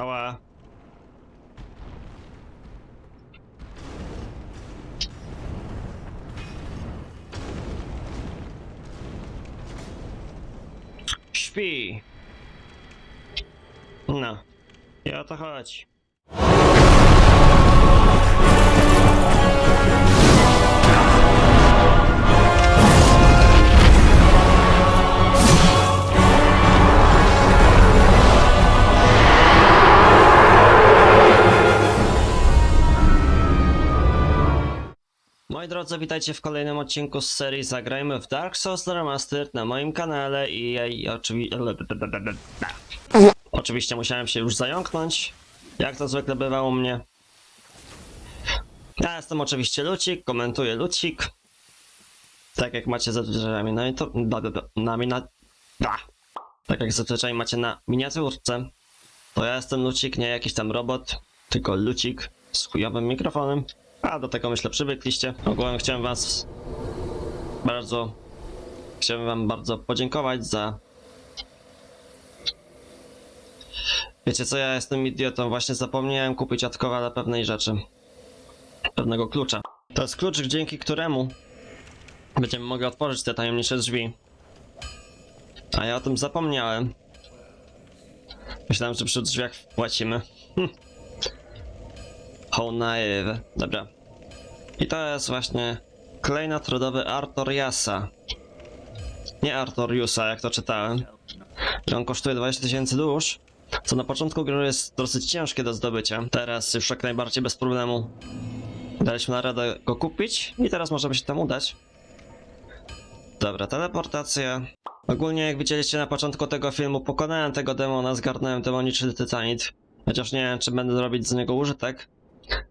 Ała. Śpi. No. O to chodzi. Drodzy, witajcie w kolejnym odcinku z serii Zagrajmy w Dark Souls Remastered na moim kanale i ja i oczywi... Oczywiście musiałem się już zająknąć, jak to zwykle bywa u mnie. Ja jestem oczywiście Lucik, komentuję Lucik. Tak jak macie zazwyczaj na to... na mina... Tak jak zazwyczaj macie na miniaturce. To ja jestem Lucik, nie jakiś tam robot, tylko Lucik z chujowym mikrofonem. A do tego myślę przywykliście. Ogółem chciałem was bardzo chciałem wam bardzo podziękować za Wiecie co, ja jestem idiotą, właśnie zapomniałem kupić od Kowala pewnej rzeczy. Pewnego klucza. To jest klucz, dzięki któremu będziemy mogli otworzyć te tajemnicze drzwi. A ja o tym zapomniałem. Myślałem, że przy drzwiach płacimy. Hm. Naive. Dobra. I to jest właśnie klejnot rodowy Artoriasa. Nie Artoriusa, jak to czytałem. I on kosztuje 20 tysięcy dusz, co na początku gry jest dosyć ciężkie do zdobycia. Teraz już jak najbardziej bez problemu daliśmy na radę go kupić i teraz możemy się tam udać. Dobra, teleportacja. Ogólnie jak widzieliście na początku tego filmu, pokonałem tego demona, zgarnąłem demoniczny tytanit. Chociaż nie wiem, czy będę robić z niego użytek.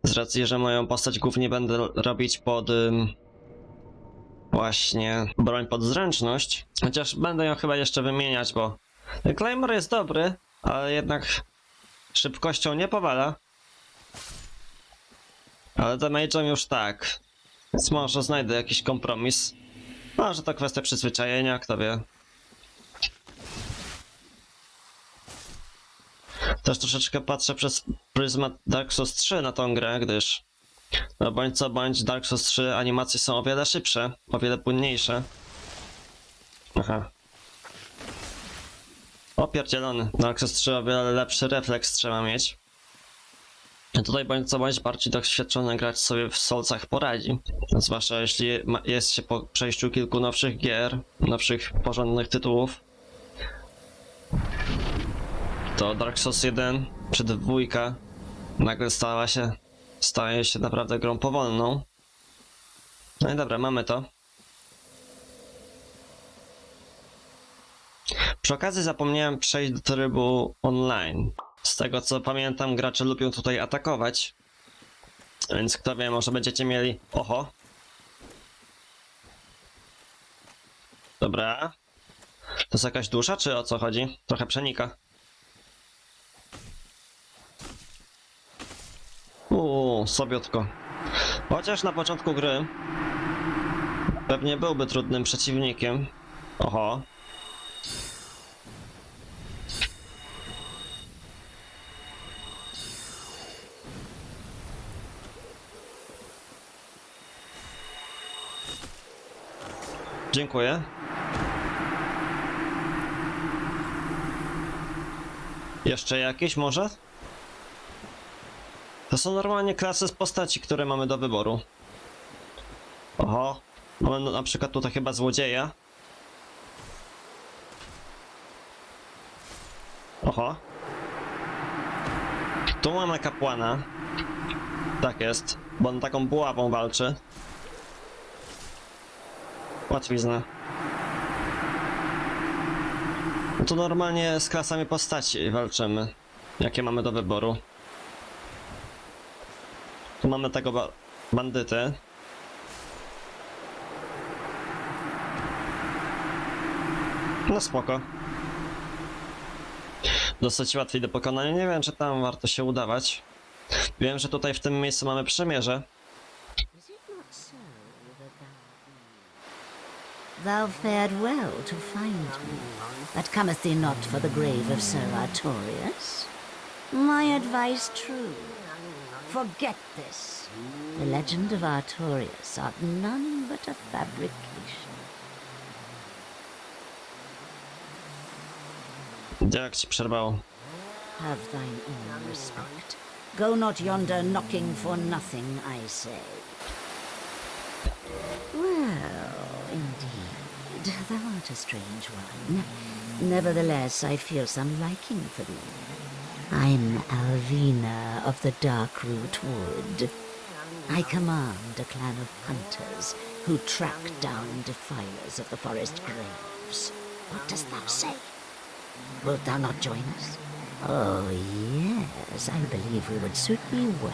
Z racji, że moją postać głównie będę robić pod właśnie broń pod zręczność. Chociaż będę ją chyba jeszcze wymieniać, bo ten Claymore jest dobry, ale jednak szybkością nie powala. Ale damage'em już tak. Więc może znajdę jakiś kompromis. Może to kwestia przyzwyczajenia, kto wie. Też troszeczkę patrzę przez pryzmat Dark Souls 3 na tą grę, gdyż no bądź co bądź Dark Souls 3 animacje są o wiele szybsze, o wiele płynniejsze. Aha. Opierdzielony. Dark Souls 3 o wiele lepszy refleks trzeba mieć. Tutaj bądź co bądź bardziej doświadczony gracz sobie w Soulsach poradzi. Zwłaszcza jeśli jest się po przejściu kilku nowszych gier, nowszych porządnych tytułów. To Dark Souls 1 czy dwójka nagle stała się, staje się naprawdę grą powolną. No i dobra, mamy to. Przy okazji zapomniałem przejść do trybu online. Z tego co pamiętam, gracze lubią tutaj atakować. Więc kto wie, może będziecie mieli. Oho. Dobra. To jest jakaś dusza, czy o co chodzi? Trochę przenika. Sobiotko. Chociaż na początku gry pewnie byłby trudnym przeciwnikiem. Oho. Dziękuję. Jeszcze jakieś może? To są normalnie klasy z postaci, które mamy do wyboru. Oho. Mamy na przykład tutaj chyba złodzieja. Oho. Tu mamy kapłana. Tak jest, bo on taką buławą walczy. Łatwizna. No to normalnie z klasami postaci walczymy. Jakie mamy do wyboru. Tu mamy tego ba bandytę. No spoko. Dosyć łatwiej do pokonania. Nie wiem, czy tam warto się udawać. Wiem, że tutaj w tym miejscu mamy przymierze. Thou fared well to find me, but comest thee not for the grave of Sir Artorias? My advice true. Forget this. The legend of Artorias art none but a fabrication. Jak ci przerwało? Have thine own respect. Go not yonder knocking for nothing, I say. Well, indeed, thou art a strange one. Nevertheless, I feel some liking for thee. I'm Alvina of the Darkroot Wood. I command a clan of hunters who track down defilers of the forest graves. What dost thou say? Wilt thou not join us? Oh, yes, I believe we would suit me well.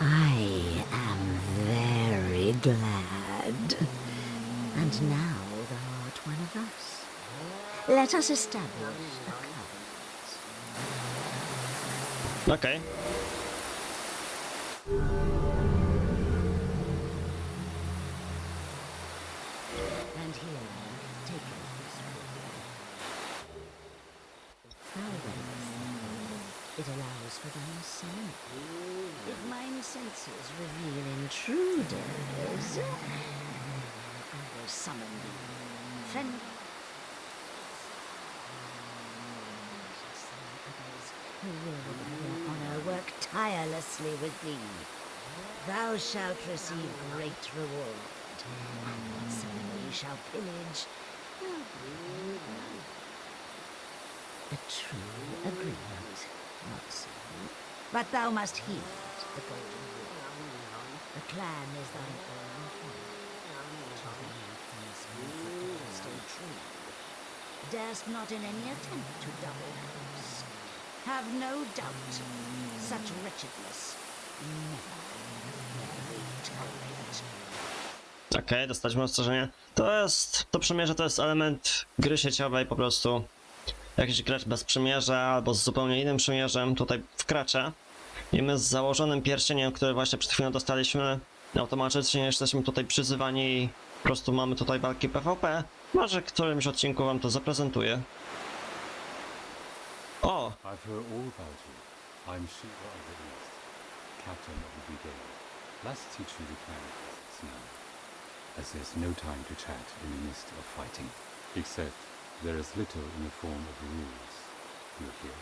I am very glad. And now thou art one of us. Let us establish Take it allows for thine sanity. If mine senses reveal intruders, I will summon thee. Friend. Who will tirelessly with thee. Thou shalt receive great reward, whatsoever ye shall pillage. A true agreement, not so. But thou must heed the golden rule. The clan is thine own home. Stay true. Darest not in any attempt to double. Have no doubt, such wretchedness. Okej, dostaliśmy ostrzeżenie. To jest, to przymierze to jest element gry sieciowej po prostu. Jakiś gracz bez przymierza albo z zupełnie innym przymierzem tutaj wkracza. I my z założonym pierścieniem, który właśnie przed chwilą dostaliśmy, automatycznie jesteśmy tutaj przyzywani i po prostu mamy tutaj walki PvP. Może w którymś odcinku wam to zaprezentuję. O! I've heard all about you. I'm Shiva of the East, captain of the brigade. Let's teach you the basics now, as there's no time to chat in the midst of fighting. Except there is little in the form of rules. You hear?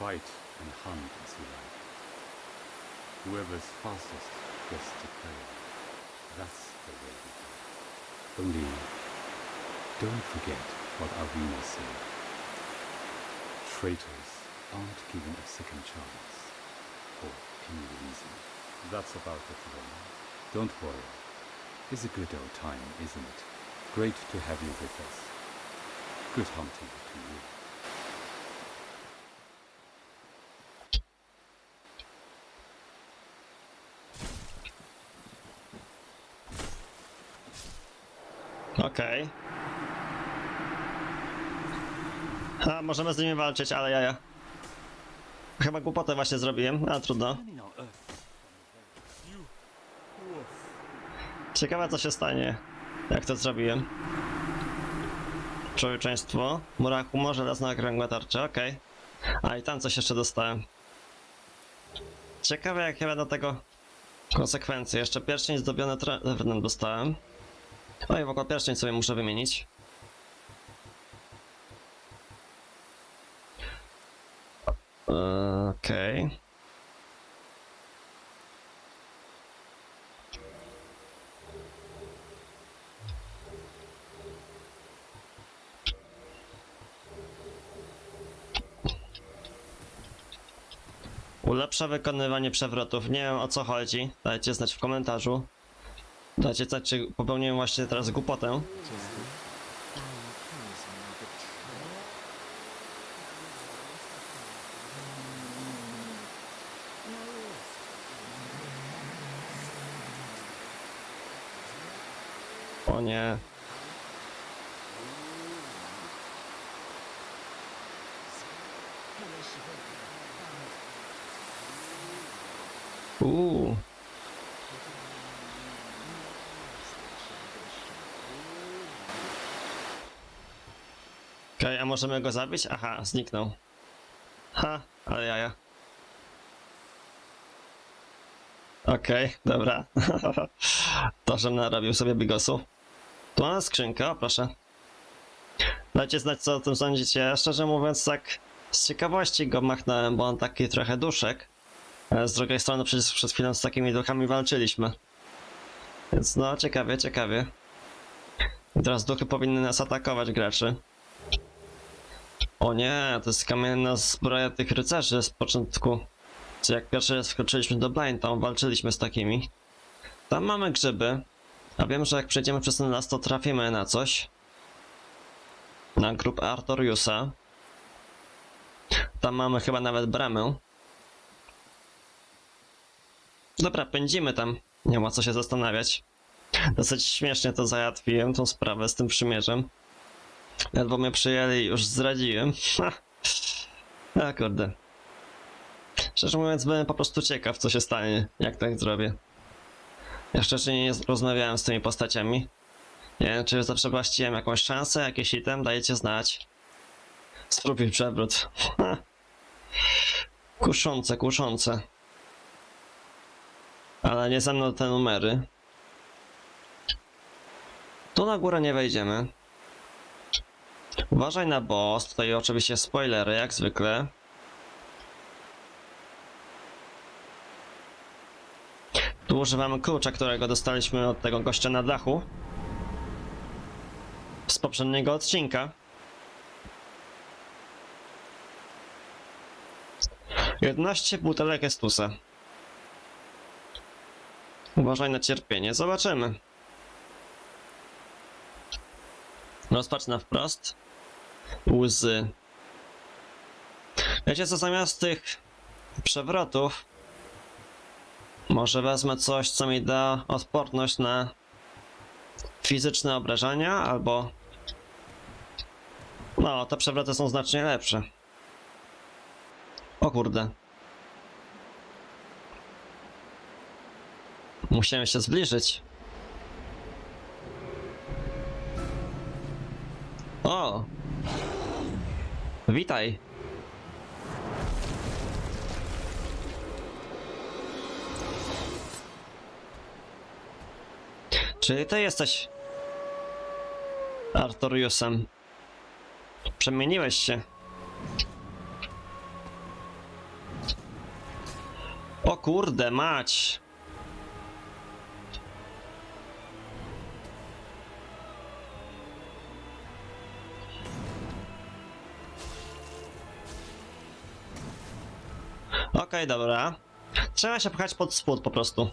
Fight and hunt as you like. Whoever's fastest gets to play. That's the way we go. Only, don't forget what Alvina said. Traitors aren't given a second chance for any reason. That's about it, throne. Don't worry. It's a good old time, isn't it? Great to have you with us. Good hunting to you. Okej. A, możemy z nimi walczyć, ale jaja. Chyba głupotę właśnie zrobiłem, ale trudno. Ciekawe co się stanie, jak to zrobiłem. Człowieczeństwo, mura humor, żelazna okrągła tarcza, okej. A i tam coś jeszcze dostałem. Ciekawe jakie będą tego konsekwencje. Jeszcze pierścień zdobiony drewnem dostałem. Oj, w ogóle pierścień sobie muszę wymienić. Okej. Ulepsza wykonywanie przewrotów. Nie wiem o co chodzi. Dajcie znać w komentarzu. Dajcie znać, czy popełniłem właśnie teraz głupotę. Tis the fine poison of the tree. O nie. Uuu. Okej, a możemy go zabić? Aha, zniknął. Ha, ale jaja. Okej, dobra. to, że narobił sobie bigosu. Skrzynkę, o proszę. Dajcie znać, co o tym sądzicie. Szczerze mówiąc, tak z ciekawości go machnąłem, bo on taki trochę duszek. Ale z drugiej strony przecież przed chwilą z takimi duchami walczyliśmy. Więc no, ciekawie, ciekawie. I teraz duchy powinny nas atakować, graczy. O nie, to jest kamienna zbroja tych rycerzy z początku. Czy jak pierwszy raz wkroczyliśmy do Blind, tam walczyliśmy z takimi. Tam mamy grzyby. A wiem, że jak przejdziemy przez ten las, to trafimy na coś. Na grupę Artoriusa. Tam mamy chyba nawet bramę. Dobra, pędzimy tam. Nie ma co się zastanawiać. Dosyć śmiesznie to załatwiłem, tą sprawę z tym przymierzem. Ledwo mnie przyjęli i już zdradziłem. A kurde. Szczerze mówiąc, byłem po prostu ciekaw, co się stanie, jak tak zrobię. Ja szczerze nie rozmawiałem z tymi postaciami. Nie wiem, czy zawsze właściłem jakąś szansę, jakiś item, dajecie znać. Spróbuj przewrót. Kuszące, kuszące. Ale nie ze mną te numery. Tu na górę nie wejdziemy. Uważaj na boss, tutaj oczywiście spoilery, jak zwykle. Tu używamy klucza, którego dostaliśmy od tego gościa na dachu. Z poprzedniego odcinka. 11 butelek Estusa. Uważaj na cierpienie, zobaczymy. Rozpacz na wprost. Łzy. Wiecie co, zamiast tych przewrotów, może wezmę coś, co mi da odporność na fizyczne obrażenia, albo... No, te przewroty są znacznie lepsze. O kurde. Musiałem się zbliżyć. O! Witaj. Czyli ty jesteś Artoriusem. Przemieniłeś się. O kurde, mać. Okej, dobra. Trzeba się pchać pod spód po prostu.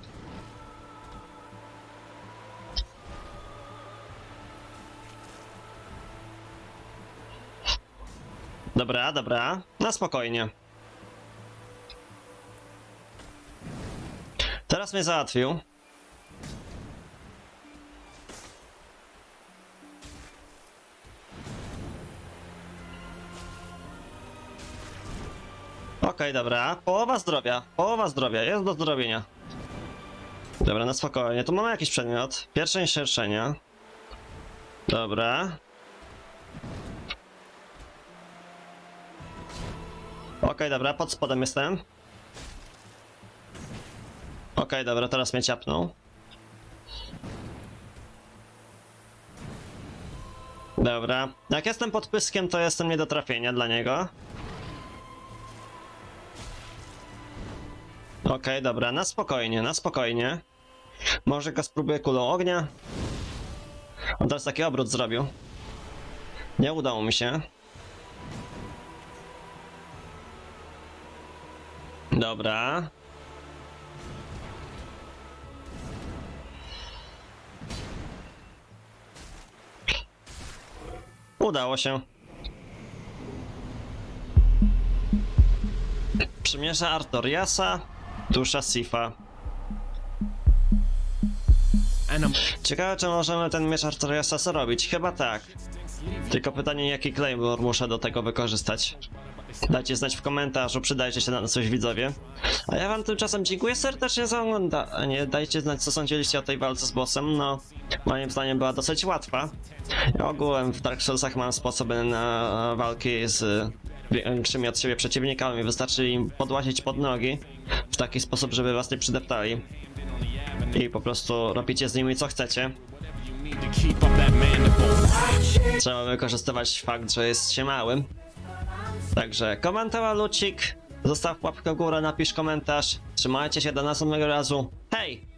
Dobra, dobra. Na spokojnie. Teraz mnie załatwił. Okej, dobra. Połowa zdrowia. Połowa zdrowia. Jest do zdrowienia. Dobra, na spokojnie. Tu mamy jakiś przedmiot. Pierścień szerszenia. Dobra. Dobra, pod spodem jestem. Okej, dobra, teraz mnie ciapnął. Dobra. Jak jestem pod pyskiem, to jestem nie do trafienia dla niego. Okej, dobra, na spokojnie, na spokojnie. Może go spróbuję kulą ognia? On teraz taki obrót zrobił. Nie udało mi się. Dobra. Udało się. Przymierza Artoriasa, dusza Sifa. Ciekawe, czy możemy ten miecz Artoriasa zrobić? Chyba tak. Tylko pytanie, jaki Claymore muszę do tego wykorzystać. Dajcie znać w komentarzu, przydajcie się na coś widzowie. A ja wam tymczasem dziękuję serdecznie za oglądanie. Dajcie znać, co sądziliście o tej walce z bossem. No, moim zdaniem była dosyć łatwa. Ja ogółem w Dark Soulsach mam sposoby na walki z większymi od siebie przeciwnikami. Wystarczy im podłazić pod nogi w taki sposób, żeby was nie przydeptali. I po prostu robicie z nimi co chcecie. Trzeba wykorzystywać fakt, że jest się małym. Także komentował Lucik, zostaw łapkę w górę, napisz komentarz. Trzymajcie się do następnego razu. Hej!